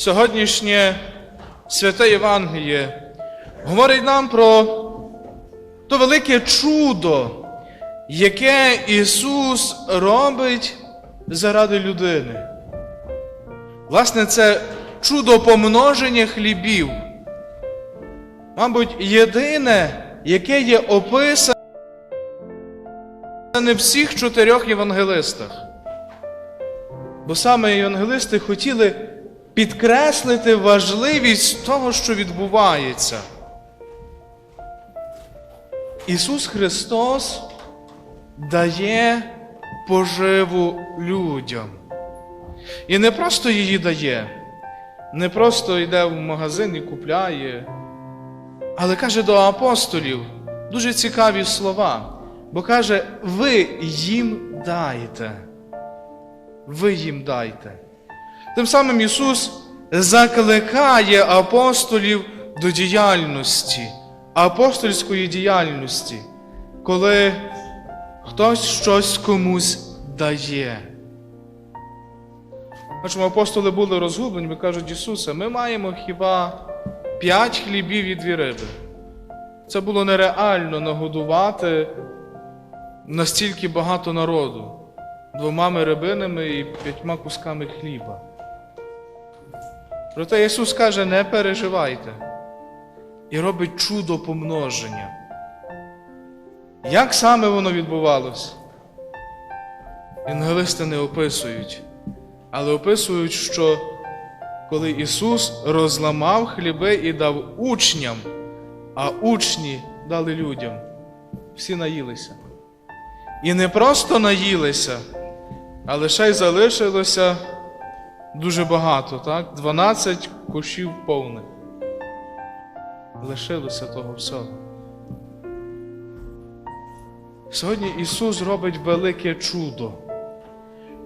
сьогоднішнє святе Євангеліє говорить нам про то велике чудо, яке Ісус робить заради людини. Власне, це чудо помноження хлібів. Мабуть, єдине, яке є описане в всіх чотирьох євангелистах. Бо саме євангелисти хотіли підкреслити важливість того, що відбувається. Ісус Христос дає поживу людям. І не просто її дає, не просто йде в магазин і купляє, але каже до апостолів дуже цікаві слова, бо каже, ви їм дайте. Ви їм дайте. Тим самим Ісус закликає апостолів до діяльності, апостольської діяльності, коли хтось щось комусь дає. Бачимо, апостоли були розгублені, кажуть, Ісусе, ми маємо хіба п'ять хлібів і дві риби. Це було нереально нагодувати настільки багато народу двома рибинами і п'ятьма кусками хліба. Проте Ісус каже, не переживайте і робить чудо помноження. Як саме воно відбувалось? Євангелисти не описують, але описують, що коли Ісус розламав хліби і дав учням, а учні дали людям, всі наїлися. І не просто наїлися, а лише й залишилося дуже багато, так? 12 кушів повних. Лишилося того всього. Сьогодні Ісус робить велике чудо,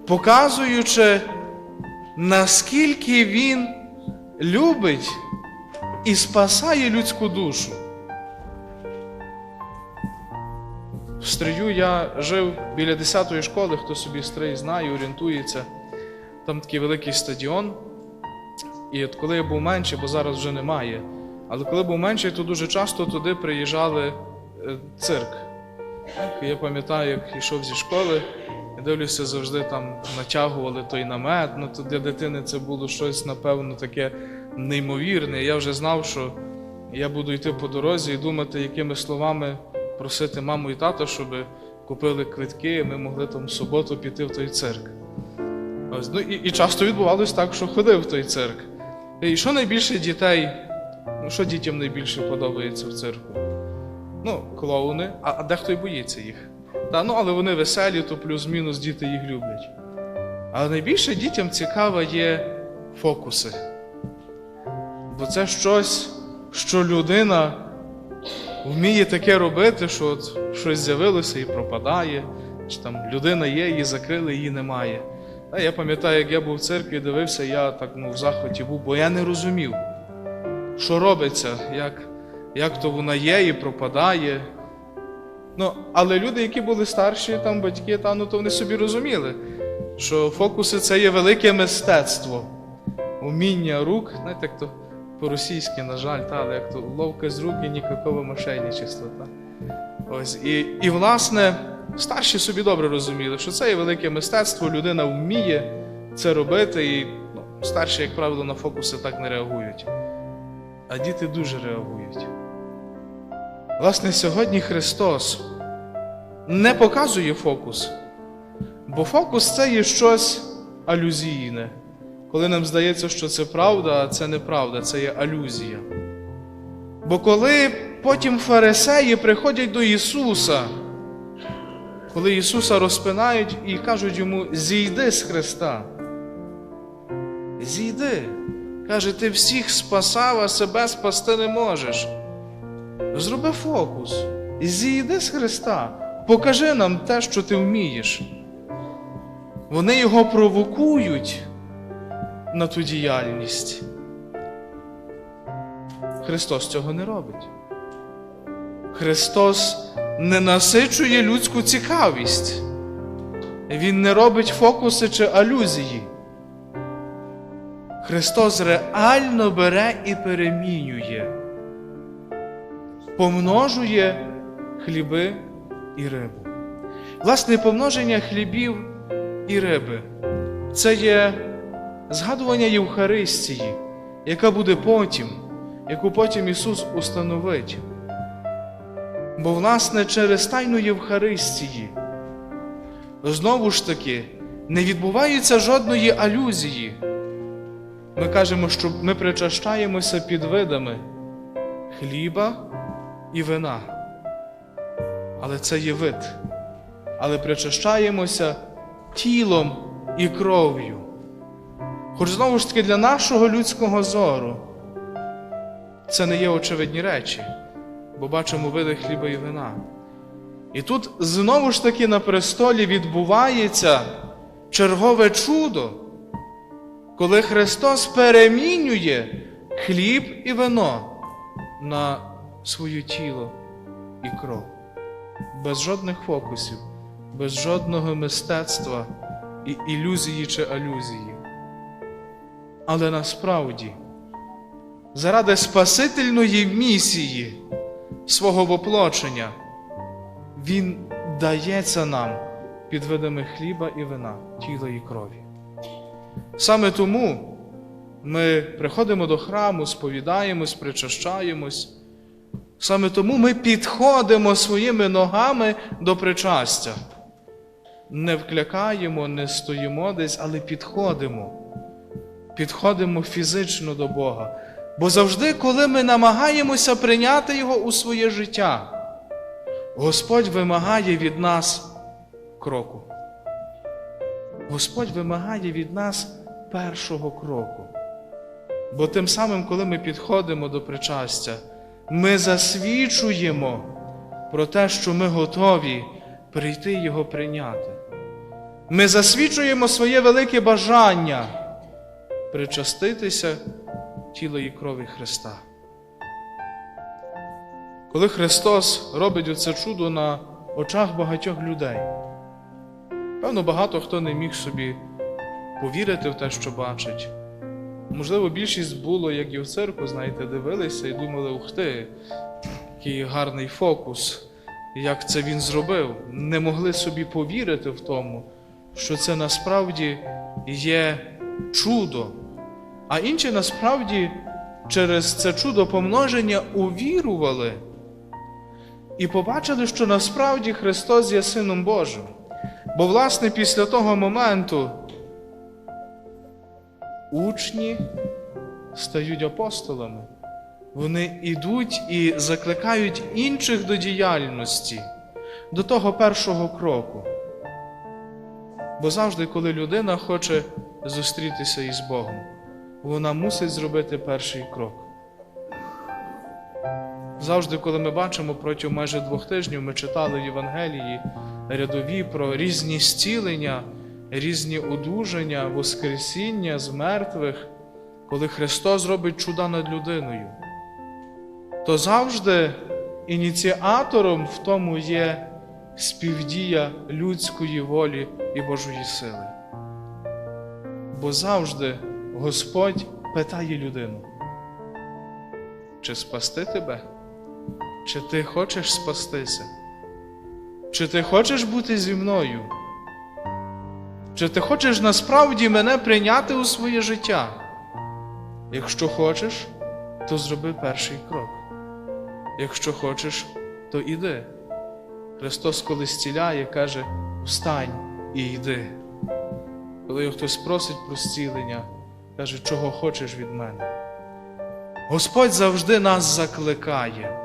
показуючи, наскільки Він любить і спасає людську душу. В Стрию я жив біля 10-ї школи, хто собі стрий знає, орієнтується. Там такий великий стадіон. І от коли я був менший, бо зараз вже немає, але коли був менший, то дуже часто туди приїжджали е, цирк. Я пам'ятаю, як йшов зі школи, я дивлюся, завжди там натягували той намет. Ну, то для дитини це було щось, напевно, таке неймовірне. Я вже знав, що я буду йти по дорозі і думати, якими словами просити маму і тато, щоб купили квитки, і ми могли там в суботу піти в той цирк. Ось, ну, і, і часто відбувалось так, що ходив в той цирк. І що найбільше дітей, ну що дітям найбільше подобається в цирку? Ну, клоуни, а, а дехто й боїться їх. Та, ну, але вони веселі, то плюс-мінус діти їх люблять. Але найбільше дітям цікаво є фокуси. Бо це щось, що людина вміє таке робити, що от щось з'явилося і пропадає, чи там людина є, її закрили, її немає. Я пам'ятаю, як я був в церкві, дивився, я так ну, в захваті був, бо я не розумів, що робиться, як, як то вона є і пропадає. Ну, але люди, які були старші, там батьки, та, ну, то вони собі розуміли, що фокуси це є велике мистецтво, уміння рук, знаєте, як то по-російськи, на жаль, та, але як то ловка з рук і ніякого мошенничества. Та. Ось, і, і, власне, старші собі добре розуміли, що це є велике мистецтво, людина вміє це робити, і ну, старші, як правило, на фокуси так не реагують. А діти дуже реагують. Власне, сьогодні Христос не показує фокус, бо фокус це є щось алюзійне. Коли нам здається, що це правда, а це неправда, це є алюзія. Бо коли потім фарисеї приходять до Ісуса, коли Ісуса розпинають і кажуть йому: зійди з Христа. Зійди. Каже, ти всіх спасав, а себе спасти не можеш. Зроби фокус. Зійди з Христа. Покажи нам те, що ти вмієш. Вони його провокують на ту діяльність. Христос цього не робить. Христос не насичує людську цікавість. Він не робить фокуси чи алюзії. Христос реально бере і перемінює, помножує хліби і рибу. Власне, помноження хлібів і риби це є згадування Євхаристії, яка буде потім, яку потім Ісус установить. Бо, власне, через тайну Євхаристії знову ж таки не відбувається жодної алюзії. Ми кажемо, що ми причащаємося під видами хліба і вина. Але це є вид. Але причащаємося тілом і кров'ю. Хоч знову ж таки для нашого людського зору це не є очевидні речі, бо бачимо види хліба і вина. І тут знову ж таки на престолі відбувається чергове чудо, коли Христос перемінює хліб і вино на своє тіло і кров, без жодних фокусів, без жодного мистецтва і ілюзії чи алюзії. Але насправді, заради спасительної місії свого воплочення, Він дається нам під видами хліба і вина, тіла і крові. Саме тому ми приходимо до храму, сповідаємось, причащаємось. Саме тому ми підходимо своїми ногами до причастя. Не вклякаємо, не стоїмо десь, але підходимо. Підходимо фізично до Бога. Бо завжди, коли ми намагаємося прийняти Його у своє життя, Господь вимагає від нас кроку. Господь вимагає від нас першого кроку. Бо тим самим, коли ми підходимо до причастя, ми засвідчуємо про те, що ми готові прийти Його прийняти. Ми засвідчуємо своє велике бажання причаститися тіла і крові Христа. Коли Христос робить оце чудо на очах багатьох людей, певно, багато хто не міг собі повірити в те, що бачить. Можливо, більшість було, як і в церкву, знаєте, дивилися і думали, ух ти, який гарний фокус, як це він зробив. Не могли собі повірити в тому, що це насправді є чудо. А інші насправді через це чудо помноження увірували і побачили, що насправді Христос є Сином Божим. Бо, власне, після того моменту учні стають апостолами. Вони йдуть і закликають інших до діяльності, до того першого кроку. Бо завжди, коли людина хоче зустрітися із Богом, вона мусить зробити перший крок. Завжди, коли ми бачимо протягом майже двох тижнів, ми читали в Євангелії рядові про різні зцілення, різні одужання, воскресіння з мертвих, коли Христос робить чуда над людиною, то завжди ініціатором в тому є співдія людської волі і Божої сили. Бо завжди Господь питає людину, чи спасти тебе? Чи ти хочеш спастися? Чи ти хочеш бути зі мною? Чи ти хочеш насправді мене прийняти у своє життя? Якщо хочеш, то зроби перший крок. Якщо хочеш, то іди. Христос, коли зціляє, каже: Встань і йди. Коли його хтось просить про зцілення, каже, чого хочеш від мене. Господь завжди нас закликає,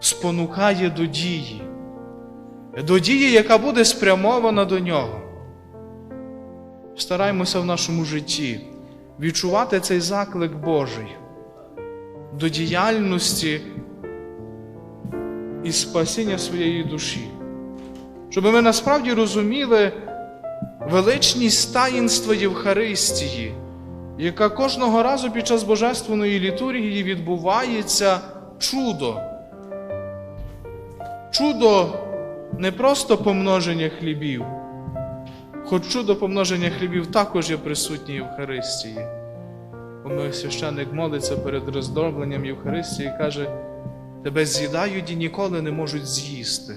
спонукає до дії, до дії, яка буде спрямована до нього. Стараймося в нашому житті відчувати цей заклик Божий до діяльності і спасіння своєї душі, щоб ми насправді розуміли величність таїнства Євхаристії, яка кожного разу під час Божественної літургії відбувається чудо. Чудо не просто помноження хлібів, хоч чудо помноження хлібів також є присутнє в Євхаристії. коли священник молиться перед роздробленням Євхаристії і каже: Тебе з'їдають і ніколи не можуть з'їсти.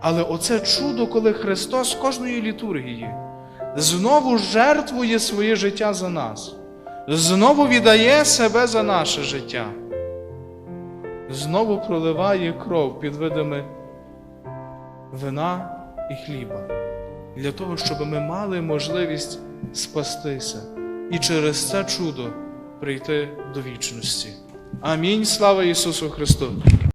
Але оце чудо, коли Христос кожної літургії знову жертвує своє життя за нас, знову віддає себе за наше життя, знову проливає кров під видами вина і хліба, для того, щоб ми мали можливість спастися і через це чудо прийти до вічності. Амінь. Слава Ісусу Христу!